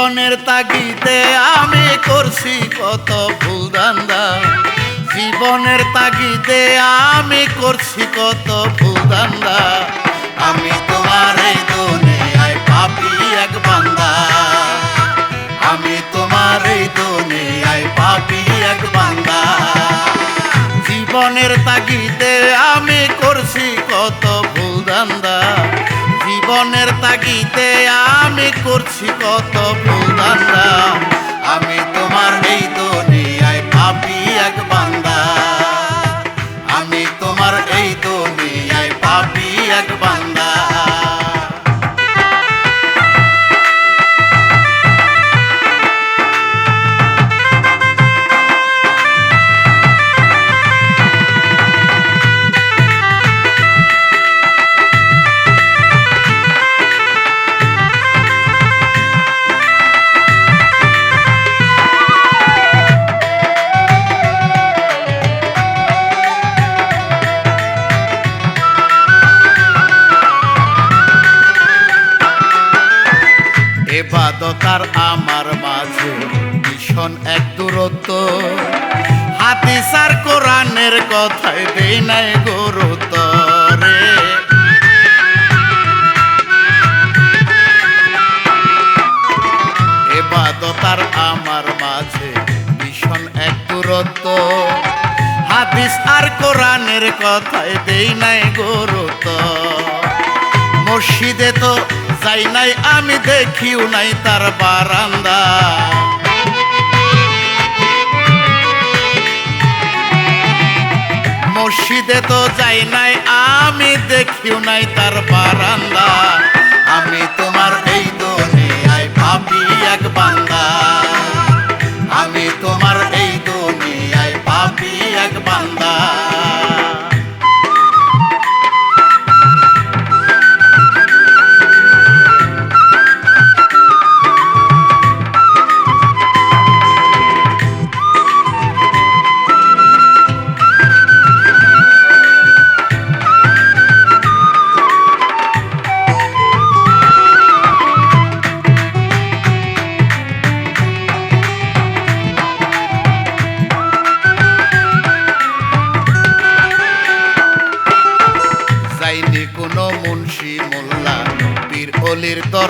জীবনের তাগিদে আমি করছি কত ভুল দান্দা জীবনের তাগিদে আমি করছি কত ভুল দান্দা আমি তোমার এই দুনিয়ায় পাপি এক বান্দা। আমি তোমার এই দুনিয়ায় পাপি এক বান্দা। জীবনের তাগিদে আমি করছি কত ভুল দান্দা জীবনের তাগিতে আমি করছি কত ভুল আমি তোমার এই দুনিয়ায় এবাদতার আমার মাঝে, ভীষণ এক দূরত্ব। হাদিস আর কোরআনের কথায় দেই নাই গুরুত্ব এবাদতার আমার মাঝে, ভীষণ এক দূরত্ব। হাদিস আর কোরআনের কথায় দেই নাই গুরুত্ব। মসজিদে তো যাই নাই, আমি দেখিও নাই তার বারান্দা। মসজিদে তো যাই নাই, আমি দেখিও নাই তার বারান্দা। আমি তোমার এই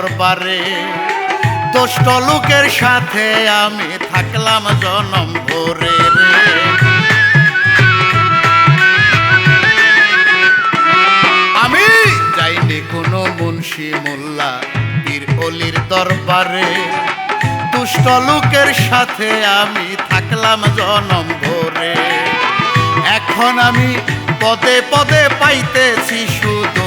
দরবারে। দুষ্ট লোকের সাথে আমি থাকলাম জনম ভরে আমি যাইনি কোনো মুন্সি মোল্লা পীর অলির দরবারে। দুষ্ট লোকের সাথে আমি থাকলাম জনম ভরে। এখন আমি পদে পদে পাইতেছি শুধু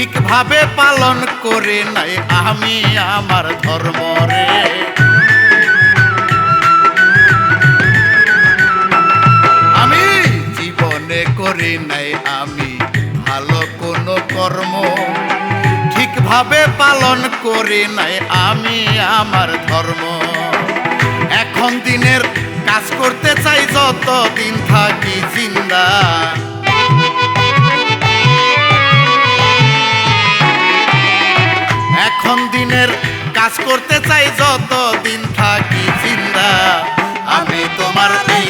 ঠিকভাবে পালন করে নাই আমি আমার ধর্ম রে। আমি জীবনে করি নাই আমি ভালো কোনো কর্ম। ঠিকভাবে পালন করি নাই আমি আমার ধর্ম। এখন দিনের কাজ করতে চাই যত দিন থাকি জিন্দা। এখন দিনের কাজ করতে চাই যত দিন থাকি জিন্দা। আমি তোমার এই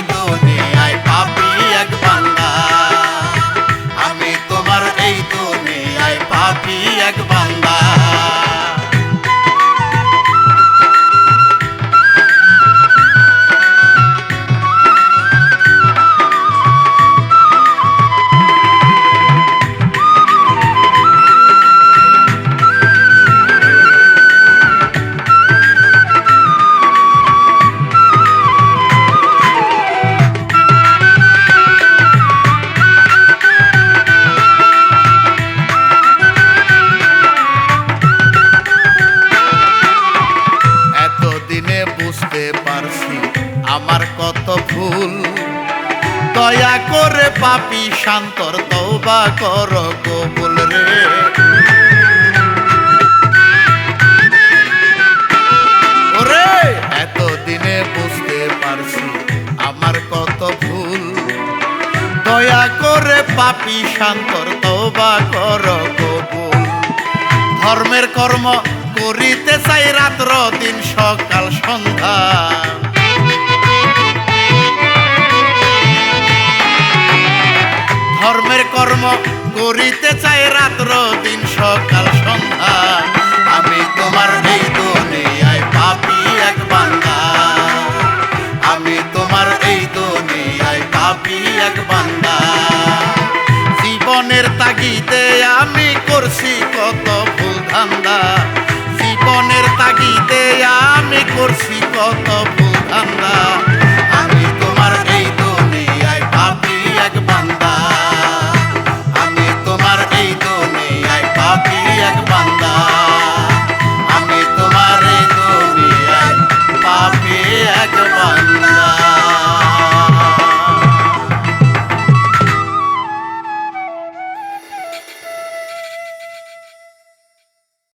শান্তর তৌবা কর কবুল রে। ওরে, এতদিনে বুঝতে পারছি আমার কত ভুল। দয়া করে পাপি শান্তর তৌবা কর কবুল। ধর্মের কর্ম করিতে চাই রাত্র দিন সকাল সন্ধ্যা। কর্ম করিতে চাই রাত্র, দিন, সকাল, সন্ধ্যা। আমি তোমার এই দুনিয়ায় পাপি এক বান্দা। আমি তোমার এই দুনিয়ায় পাপি এক বান্দা। জীবনের তাগিদে আমি করছি কত ভুল ধান্দা। জীবনের তাগিদে আমি করছি কত ভুল ধান্দা।